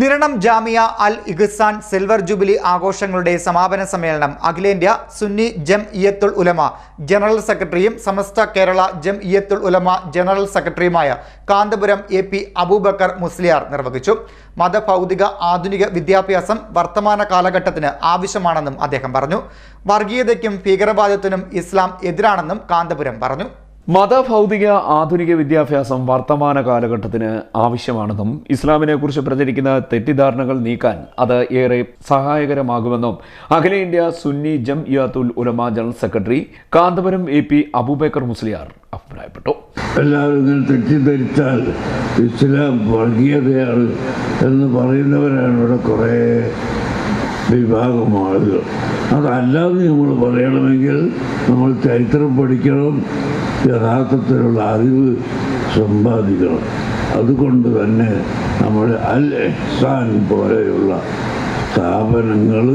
Niranam Jamia Al Ihsan silver jubilee ആഘോഷങ്ങളുടെ സമാപന സമ്മേളനം അഖിലേന്ത്യാ സുന്നി ജം ഇയത്തുൽ ഉലമ ജനറൽ സെക്രട്ടറിയും സമസ്ത കേരള ജം ഇയത്തുൽ ഉലമ ജനറൽ സെക്രട്ടറിയുമായ കാന്തപുരം എ പി അബൂബക്കർ മുസ്ലിയാർ നിർവഹിച്ചു. മതഭൗതിക ആധുനിക വിദ്യാഭ്യാസം വർത്തമാന കാലഘട്ടത്തിന് ആവശ്യമാണെന്നും അദ്ദേഹം പറഞ്ഞു. വർഗീയതയ്ക്കും ഭീകരവാദത്തിനും ഇസ്ലാം എതിരാണെന്നും കാന്തപുരം പറഞ്ഞു. മതഭൗതിക ആധുനിക വിദ്യാഭ്യാസം വർത്തമാന കാലഘട്ടത്തിന് ആവശ്യമാണെന്നും ഇസ്ലാമിനെക്കുറിച്ച് പ്രചരിക്കുന്ന തെറ്റിദ്ധാരണകൾ നീക്കാൻ അത് ഏറെ സഹായകരമാകുമെന്നും അഖിലേന്ത്യാ Sunni Jam Iyyathul Ulama general secretary Kanthapuram A P Aboobacker Musliyar അഭിപ്രായപ്പെട്ടു. എല്ലാവരും തെറ്റിദ്ധരിച്ചാൽ ഇസ്ലാം വർഗീയതയാണ് എന്ന് പറയുന്നവരാണ് ഇവിടെ കുറേ വിഭാഗം ആളുകൾ. അതല്ലാതെ നമ്മൾ പറയണമെങ്കിൽ നമ്മൾ ചരിത്രം പഠിക്കണം യഥാർത്ഥത്തിലുള്ള അറിവ് സമ്പാദിക്കണം. അതുകൊണ്ട് തന്നെ നമ്മൾ അൽ എഹ്സാൻ പോലെയുള്ള സ്ഥാപനങ്ങൾ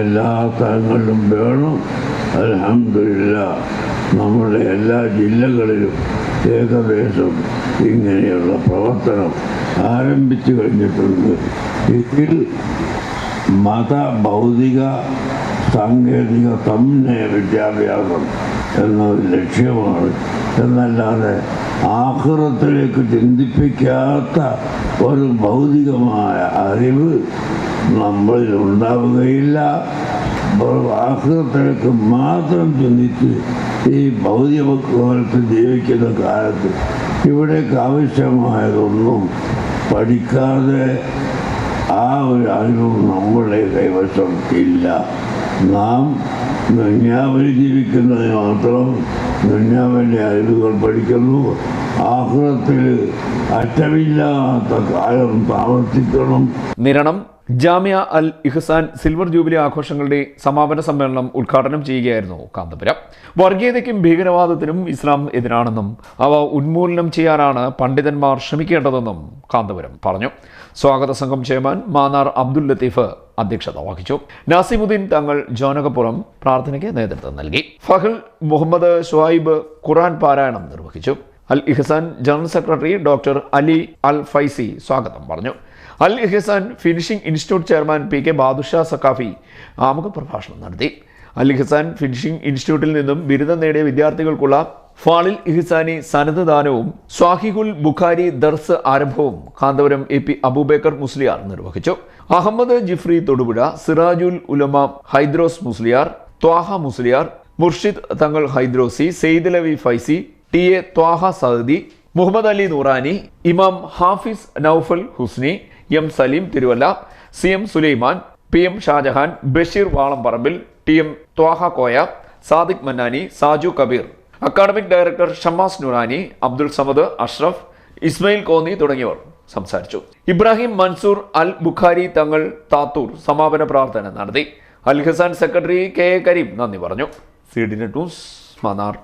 എല്ലാ സ്ഥലങ്ങളിലും വേണം. അലഹമില്ല നമ്മുടെ എല്ലാ ജില്ലകളിലും ഏകദേശം ഇങ്ങനെയുള്ള പ്രവർത്തനം ആരംഭിച്ചു കഴിഞ്ഞിട്ടുണ്ട്. ഇതിൽ മത ഭൗതിക സാങ്കേതിക തമ്മിൽ വിദ്യാഭ്യാസം എന്നൊരു ലക്ഷ്യമാണ്. എന്നല്ലാതെ ആഹ്റത്തിലേക്ക് ചിന്തിപ്പിക്കാത്ത ഒരു ഭൗതികമായ അറിവ് നമ്മളിൽ ഉണ്ടാവുകയില്ല. ആഹ്റത്തിലേക്ക് മാത്രം ചിന്തിച്ച് ഈ ഭൗതിക കാലത്ത് ജീവിക്കുന്ന കാലത്ത് ഇവിടേക്ക് ആവശ്യമായതൊന്നും പഠിക്കാതെ ആ ഒരു അറിവും നമ്മളുടെ കൈവശം ഇല്ല. നാം ദുന്യാവിൽ ജീവിക്കുന്നതിന് മാത്രം ദുന്യാവിന്റെ അറിവുകൾ പഠിക്കുന്നു. ആഹ്ലത്തിൽ അറ്റമില്ലാത്ത കാലം താമസിക്കണം. നിരണം ജാമ്യ അൽ ഇഹ്സാൻ സിൽവർ ജൂബിലി ആഘോഷങ്ങളുടെ സമാപന സമ്മേളനം ഉദ്ഘാടനം ചെയ്യുകയായിരുന്നു കാന്തപുരം. വർഗീയതയ്ക്കും ഭീകരവാദത്തിനും ഇസ്ലാം എതിരാണെന്നും അവ ഉന്മൂലനം ചെയ്യാനാണ് പണ്ഡിതന്മാർ ശ്രമിക്കേണ്ടതെന്നും കാന്തപുരം പറഞ്ഞു. സ്വാഗത സംഘം ചെയർമാൻ മാന്നാർ അബ്ദുൽ ലത്തീഫ് അധ്യക്ഷത വഹിച്ചു. നാസിമുദ്ദീൻ തങ്ങൾ ജോനകപ്പുറം പ്രാർത്ഥനയ്ക്ക് നേതൃത്വം നൽകി. ഫഹൽ മുഹമ്മദ് ഷുഹൈബ് ഖുറാൻ പാരായണം നിർവഹിച്ചു. Al Ihsan general secretary doctor Ali Al Faizi സ്വാഗതം പറഞ്ഞു. Al Ihsan finishing institute chairman P K Badusha Saqafi ആമുഖ പ്രഭാഷണം നടത്തി. അൽ ഹസാൻ ഫിനിഷിംഗ് ഇൻസ്റ്റിറ്റ്യൂട്ടിൽ നിന്നും ബിരുദം നേടിയ വിദ്യാർത്ഥികൾക്കുള്ള ഫാളിൽ ഇഹിസാനി സന്നദ്ധദാനവും ദാനവും സ്വാഹിഹുൽ ബുഖാരി ദർസ് ആരംഭവും കാന്തപുരം എ പി അബൂബേക്കർ മുസ്ലിയാർ നിർവഹിച്ചു. അഹമ്മദ് ജിഫ്രി തൊടുപുഴ സിറാജുൽ ഉലമ Hydros Musliyar Thaha Musliyar Murshid Thangal Haidrosi Saidalavi Faizi T A Thaha Sahadi Muhammed Ali Noorani Imam Hafiz Noufal Husni M Saleem Thiruvalla C M Sulaiman P M Shajahan Basheer Valamparambil T M Thaha Koya Sadiq Mannani Saju Kabeer. Academic director Shamas Noorani Abdul Samad Ashraf Ismail Konni തുടങ്ങിയവർ സംസാരിച്ചു. ഇബ്രാഹിം മൻസൂർ അൽ ബുഖാരി തങ്ങൾ താത്തൂർ സമാപന പ്രാർത്ഥന നടത്തി. Al Hasan secretary K A Kareem നന്ദി പറഞ്ഞു. C D news Manar